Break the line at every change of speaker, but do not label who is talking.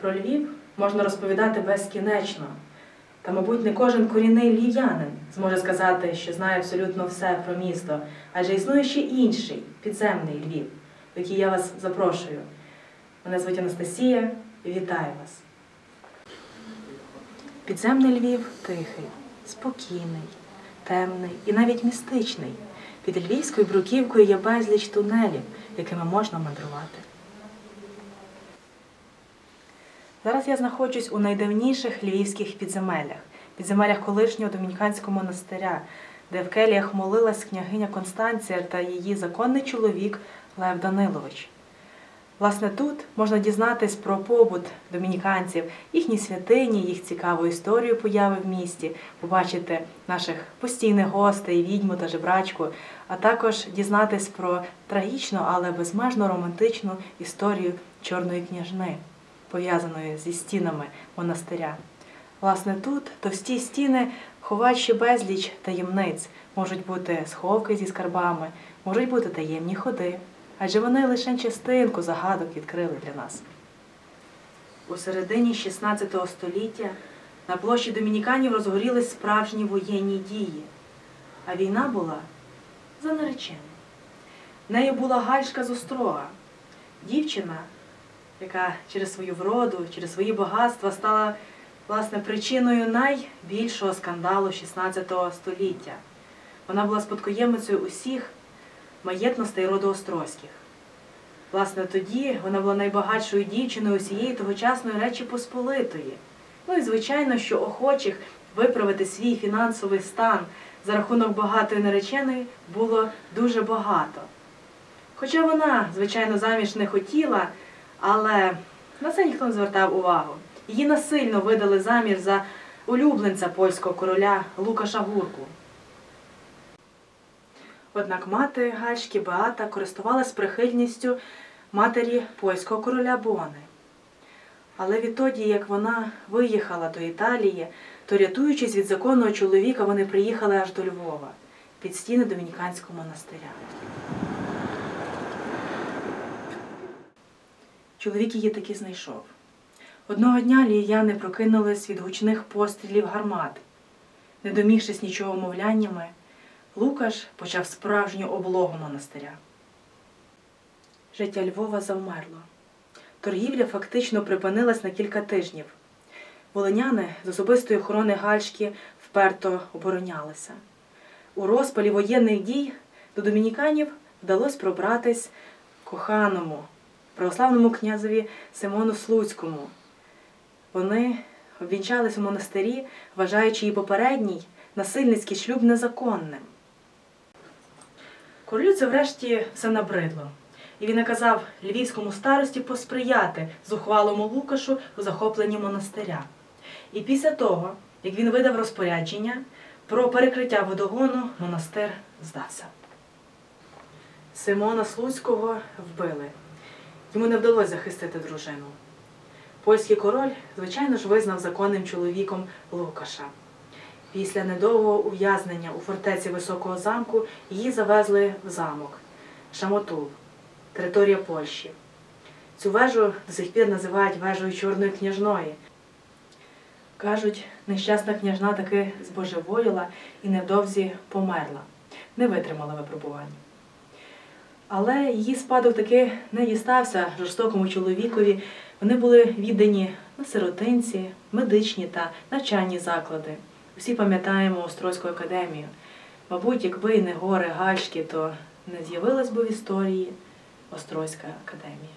Про Львів можна розповідати безкінечно. Та, мабуть, не кожен корінний львів'янин зможе сказати, що знає абсолютно все про місто, адже існує ще інший підземний Львів, в який я вас запрошую. Мене звуть Анастасія і вітаю вас. Підземний Львів тихий, спокійний, темний і навіть містичний. Під львівською бруківкою є безліч тунелів, якими можна мандрувати. Зараз я знаходжусь у найдавніших львівських підземеллях, підземеллях колишнього домініканського монастиря, де в келіях молилась княгиня Констанція та її законний чоловік Лев Данилович. Власне, тут можна дізнатись про побут домініканців, їхні святині, їх цікаву історію появи в місті, побачити наших постійних гостей, відьму та жебрачку, а також дізнатись про трагічну, але безмежно романтичну історію чорної княжни, пов'язаної зі стінами монастиря. Власне, тут товсті стіни ховають ще безліч таємниць, можуть бути сховки зі скарбами, можуть бути таємні ходи адже вони лише частинку загадок відкрили для нас. У середині 16 століття на площі Домініканів розгорілись справжні воєнні дії, а війна була за нареченим. Нею була Гальшка з Острога, дівчина, яка через свою вроду, через свої багатства стала власне причиною найбільшого скандалу 16 століття. Вона була спадкоємицею усіх маєтностей роду Острозьких. Власне, тоді вона була найбагатшою дівчиною усієї тогочасної Речі Посполитої. Ну і звичайно, що охочих виправити свій фінансовий стан за рахунок багатої нареченої було дуже багато. Хоча вона, звичайно, заміж не хотіла, але на це ніхто не звертав увагу. Її насильно видали замір за улюбленця польського короля Лукаша Гурку. Однак мати Гальшки Беата користувалась прихильністю матері польського короля Бони. Але відтоді, як вона виїхала до Італії, то, рятуючись від законного чоловіка, вони приїхали аж до Львова під стіни Домініканського монастиря. Чоловік її таки знайшов. Одного дня ліяни прокинулись від гучних пострілів гармат, не домігшись нічого мовляннями. Лукаш почав справжню облогу монастиря. Життя Львова завмерло. Торгівля фактично припинилась на кілька тижнів. Волиняни з особистої охорони Гальшки вперто оборонялися. У розпалі воєнних дій до домініканів вдалося пробратись коханому, православному князеві Симону Слуцькому. Вони обвінчались у монастирі, вважаючи її попередній насильницький шлюб незаконним. Королю це врешті все набридло, і він наказав львівському старості посприяти зухвалому Лукашу у захопленні монастиря. І після того, як він видав розпорядження про перекриття водогону, монастир здався. Симона Слуцького вбили. Йому не вдалося захистити дружину. Польський король, звичайно ж, визнав законним чоловіком Лукаша. Після недовгого ув'язнення у фортеці Високого замку її завезли в замок Шамотул, територія Польщі. Цю вежу до сих пір називають вежею Чорної княжної. Кажуть, нещасна княжна таки збожеволіла і невдовзі померла, не витримала випробування. Але її спадок таки не дістався жорстокому чоловікові. Вони були віддані на сиротинці, медичні та навчальні заклади. Усі пам'ятаємо Острозьку академію. Мабуть, якби не гори Гальшки, то не з'явилась би в історії Острозька академія.